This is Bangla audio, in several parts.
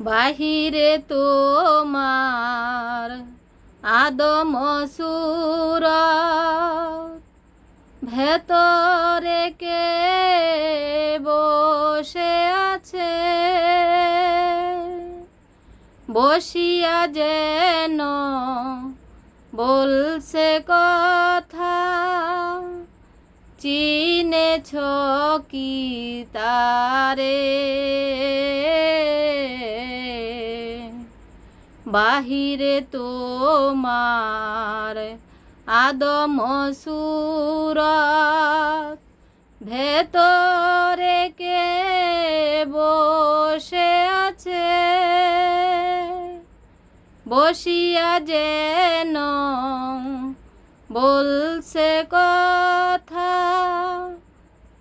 বাহিরে তোমার আদম সুর ভেতরে কে বসে আছে? বসিয়া যেন বলছে কথা, চিনেছ কি তারে? বাহিরে তোমার আদম সুর ভেতরে কে বসে আছে? বসিয়া যেন বলছে কথা।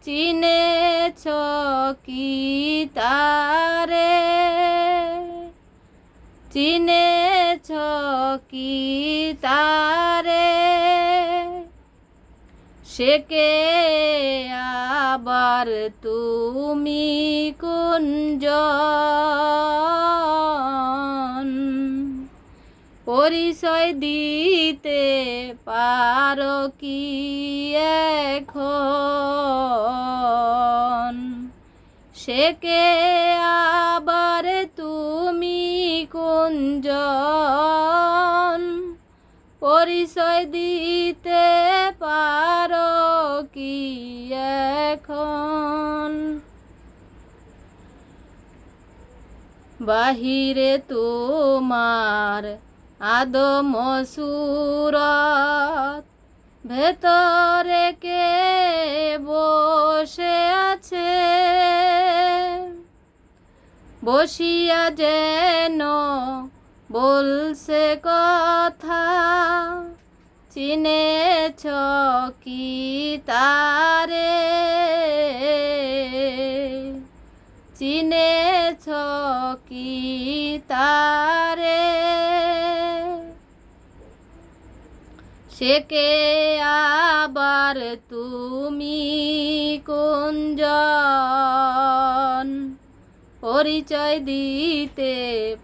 চিনেছ কি তারে? চিনেছ কি তারে? সেকে আবার তুমি কুঞ্জ পরিচয় দিতে পারো কি এখন? সেকে আবার কুঞ্জ পরিচয় দিতে পারো কি এখন? বাহিরে তোমার আদম সুরত ভেতরে কে বসে বসিয়া যেন বলছে কথা। চিনেছ কি তারে? চিনেছ কি তারে? সেকে আবার তুমি কুঞ্জন পরিচয় দিতে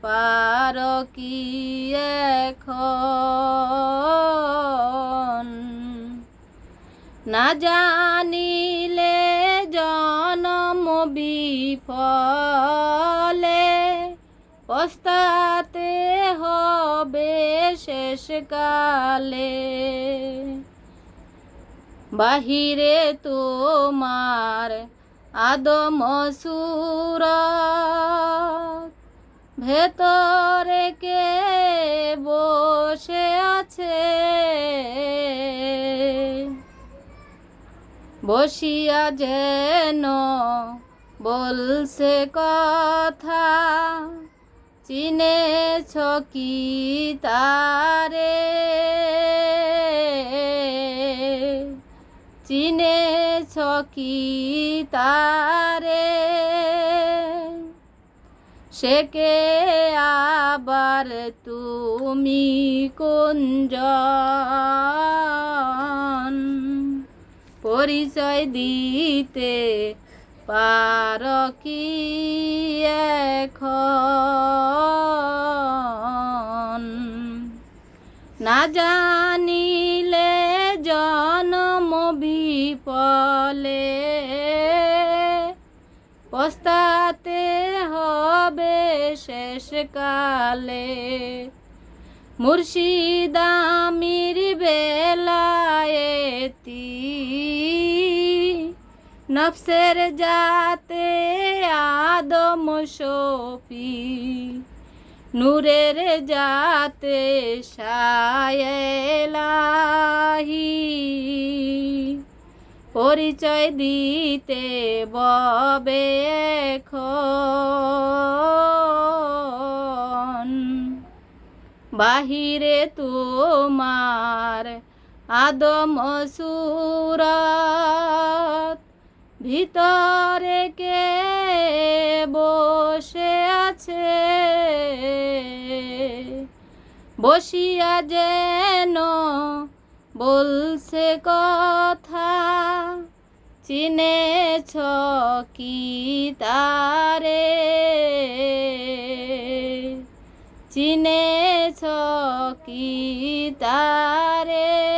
পার কি এখন? না জানিলে জনম বিফলে পস্তাতে হবে শেষকালে। বাহিরে তোমার আদম সুর ভেতরে কে বসে আছে? বসিয়া যেন বলছে কথা চিনেছ কি তারে? চিনেছ কি তারে? সেকে আবার তুমি কুঞ্জ পরিচয় দিতে পার কি এখন? না জানিলে বিপলে পস্তাতে হবে শেষকালে। মুর্শিদামির বেলায়েতি নফসের যাতে আদম শফি নূরের যাতে সায়েলাহি পরিচয় দিতে ববে বাহিরে তোমার আদম সুরত ভিতরে কে বসে আছে? বসিয়া যেন বলছে কথা চিনেছ কি তারে? চিনেছ কি তারে?